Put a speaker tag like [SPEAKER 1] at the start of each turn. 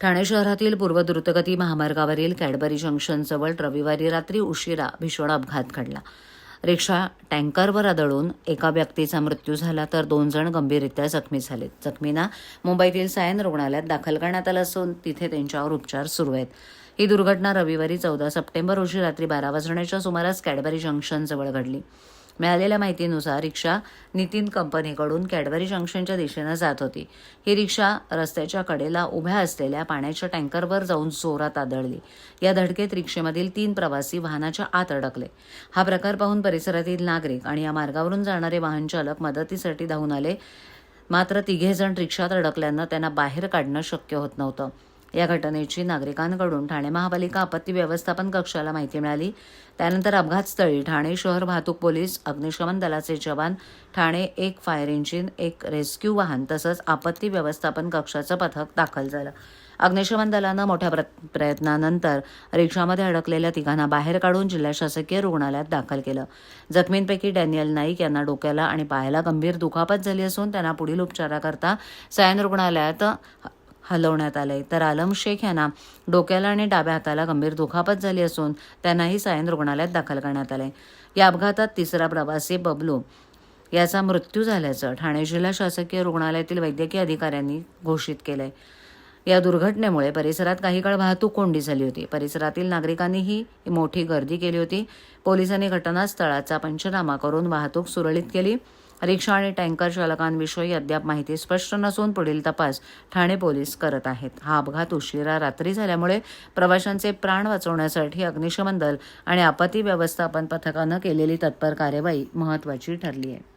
[SPEAKER 1] ठाणे शहरातील पूर्व द्रुतगती महामार्गावरील कॅडबरी जंक्शनजवळ रविवारी रात्री उशिरा भीषण अपघात घडला. रिक्षा टँकरवर आदळून एका व्यक्तीचा मृत्यू झाला तर दोन जण गंभीररित्या जखमी झाले जखमींना मुंबईतील सायन रुग्णालयात दाखल करण्यात आलं असून तिथे त्यांच्यावर उपचार सुरू आहेत. ही दुर्घटना रविवारी चौदा सप्टेंबर रोजी रात्री बारा वाजण्याच्या सुमारास कॅडबरी जंक्शनजवळ घडली. मिळालेल्या माहितीनुसार रिक्षा नितीन कंपनीकडून कॅडबरी जंक्शनच्या दिशेनं जात होती. ही रिक्षा रस्त्याच्या कडेला उभ्या असलेल्या पाण्याच्या टँकरवर जाऊन जोरात आदळली. या धडकेत रिक्षेमधील तीन प्रवासी वाहनाच्या आत अडकले. हा प्रकार पाहून परिसरातील नागरिक आणि या मार्गावरून जाणारे वाहन चालक मदतीसाठी धावून आले. मात्र तिघेजण रिक्षात अडकल्यानं त्यांना बाहेर काढणं शक्य होत नव्हतं. या घटनेची नागरिकांकडून ठाणे महापालिका आपत्ती व्यवस्थापन कक्षाला माहिती मिळाली. त्यानंतर अपघातस्थळी ठाणे शहर वाहतूक पोलीस अग्निशमन दलाचे जवान ठाणे एक फायर इंजिन एक रेस्क्यू वाहन तसंच आपत्ती व्यवस्थापन कक्षाचं पथक दाखल झालं. अग्निशमन दलानं मोठ्या प्र- प्रयत्नानंतर रिक्षामध्ये अडकलेल्या तिघांना बाहेर काढून जिल्हा शासकीय रुग्णालयात दाखल केलं. जखमींपैकी डॅनियल नाईक यांना डोक्याला आणि पायाला गंभीर दुखापत झाली असून त्यांना पुढील उपचाराकरता सायन रुग्णालयात हलवण्यात आले तर आलम शेख यांना डोक्याला आणि डाव्या हाताला गंभीर दुखापत झाली असून त्यांनाही सायन रुग्णालयात दाखल करण्यात आले या अपघातात तिसरा प्रवासी बबलू याचा मृत्यू झाल्याचं ठाणे जिल्हा शासकीय रुग्णालयातील वैद्यकीय अधिकाऱ्यांनी घोषित केलंय. या दुर्घटनेमुळे परिसरात काही काळ वाहतूक कोंडी झाली होती. परिसरातील नागरिकांनीही मोठी गर्दी केली होती. पोलिसांनी घटनास्थळाचा पंचनामा करून वाहतूक सुरळीत केली. रिक्षा आणि टँकर चालकांविषयी अद्याप माहिती स्पष्ट नसून पुढील तपास ठाणे पोलीस करत आहेत. हा अपघात उशिरा रात्री झाल्यामुळे प्रवाशांचे प्राण वाचवण्यासाठी अग्निशमन दल आणि आपत्ती व्यवस्थापन पथकानं केलेली तत्पर कार्यवाही महत्त्वाची ठरली आहे